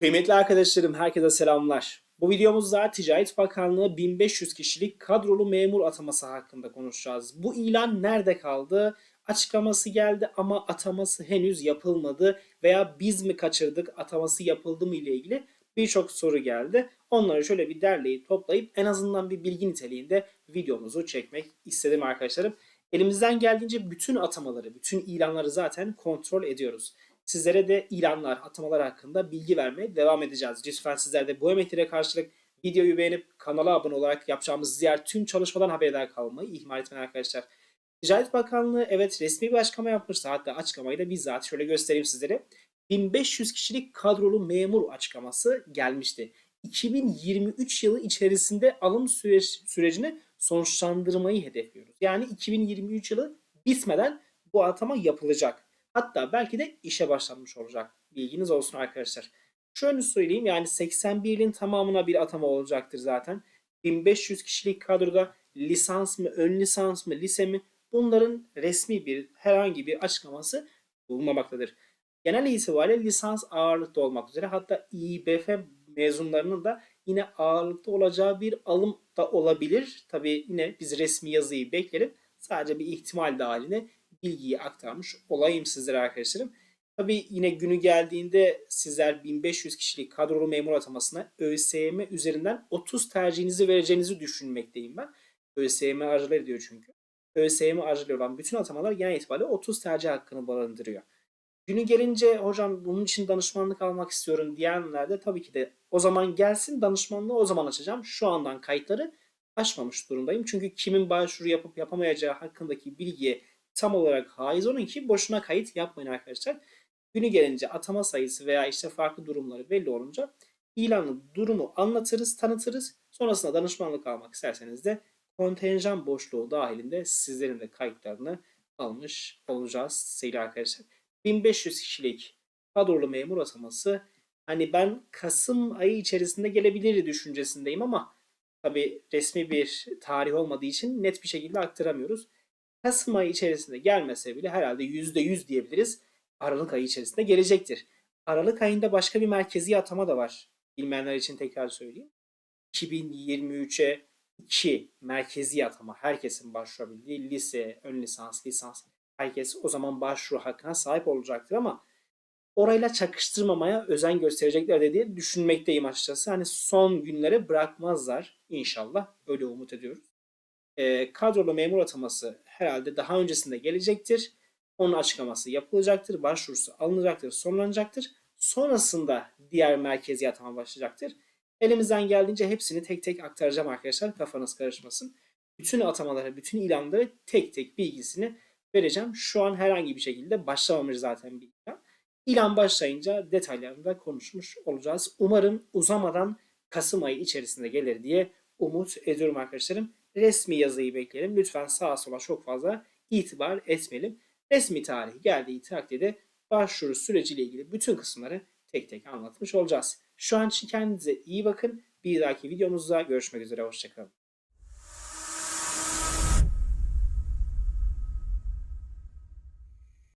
Kıymetli arkadaşlarım, herkese selamlar. Bu videomuzda Ticaret Bakanlığı 1500 kişilik kadrolu memur ataması hakkında konuşacağız. Bu ilan nerede kaldı? Açıklaması geldi ama ataması henüz yapılmadı veya biz mi kaçırdık, ataması yapıldı mı ile ilgili birçok soru geldi. Onları şöyle bir derleyip toplayıp en azından bir bilgi niteliğinde videomuzu çekmek istedim arkadaşlarım. Elimizden geldiğince bütün atamaları, bütün ilanları zaten kontrol ediyoruz. Sizlere de ilanlar, atamalar hakkında bilgi vermeye devam edeceğiz. Lütfen sizler de bu emeklere karşılık videoyu beğenip kanala abone olarak yapacağımız diğer tüm çalışmadan haberdar kalmayı ihmal etmeyin arkadaşlar. Ticaret Bakanlığı evet resmi bir açıklama yapmıştı. Hatta açıklamayı da bizzat şöyle göstereyim sizlere. 1500 kişilik kadrolu memur açıklaması gelmişti. 2023 yılı içerisinde alım süreç, sürecini sonuçlandırmayı hedefliyoruz. Yani 2023 yılı bitmeden bu atama yapılacak. Hatta belki de işe başlanmış olacak. Bilginiz olsun arkadaşlar. Şöyle söyleyeyim yani 81 ilin tamamına bir atama olacaktır zaten. 1500 kişilik kadroda lisans mı, ön lisans mı, lise mi bunların resmi bir herhangi bir açıklaması bulunmamaktadır. Genel itibariyle lisans ağırlıkta olmak üzere hatta İBF mezunlarının da yine ağırlıkta olacağı bir alım da olabilir. Tabii yine biz resmi yazıyı beklerim. Sadece bir ihtimal dahilinde bilgiyi aktarmış olayım sizlere arkadaşlarım. Tabii yine günü geldiğinde sizler 1500 kişilik kadrolu memur atamasına ÖSYM üzerinden 30 tercihinizi vereceğinizi düşünmekteyim ben. ÖSYM aracılığı ediyor çünkü. ÖSYM aracılığı olan bütün atamalar genel itibariyle 30 tercih hakkını barındırıyor. Günü gelince hocam bunun için danışmanlık almak istiyorum diyenler de tabii ki de o zaman gelsin danışmanlığı o zaman açacağım. Şu andan kayıtları açmamış durumdayım. Çünkü kimin başvuru yapıp yapamayacağı hakkındaki bilgiye tam olarak haiz olun ki boşuna kayıt yapmayın arkadaşlar. Günü gelince atama sayısı veya işte farklı durumları belli olunca ilanın durumu anlatırız, tanıtırız. Sonrasında danışmanlık almak isterseniz de kontenjan boşluğu dahilinde sizlerin de kayıtlarını almış olacağız sevgili arkadaşlar. 1500 kişilik kadrolu memur ataması hani ben Kasım ayı içerisinde gelebilir düşüncesindeyim ama tabi resmi bir tarih olmadığı için net bir şekilde aktaramıyoruz. Kasım ayı içerisinde gelmese bile herhalde %100 diyebiliriz. Aralık ayı içerisinde gelecektir. Aralık ayında başka bir merkezi atama da var. Bilmeyenler için tekrar söyleyeyim. 2023'e 2 merkezi atama herkesin başvurabildiği lise, ön lisans, lisans herkes o zaman başvuru hakkına sahip olacaktır ama orayla çakıştırmamaya özen gösterecekler diye düşünmekteyim açıkçası. Hani son günlere bırakmazlar inşallah. Öyle umut ediyoruz. E, kadrolu memur ataması herhalde daha öncesinde gelecektir. Onun açıklaması yapılacaktır. Başvurusu alınacaktır, sonlanacaktır. Sonrasında diğer merkezi atama başlayacaktır. Elimizden geldiğince hepsini tek tek aktaracağım arkadaşlar. Kafanız karışmasın. Bütün atamaları, bütün ilanları tek tek bilgisini vereceğim. Şu an herhangi bir şekilde başlamamış zaten bir ilan. İlan başlayınca detaylarını da konuşmuş olacağız. Umarım uzamadan Kasım ayı içerisinde gelir diye umut ediyorum arkadaşlarım. Resmi yazıyı bekleyelim. Lütfen sağa sola çok fazla itibar etmeyelim. Resmi tarih geldiği takdirde başvuru süreciyle ilgili bütün kısımları tek tek anlatmış olacağız. Şu an için kendinize iyi bakın. Bir dahaki videomuzda görüşmek üzere. Hoşçakalın.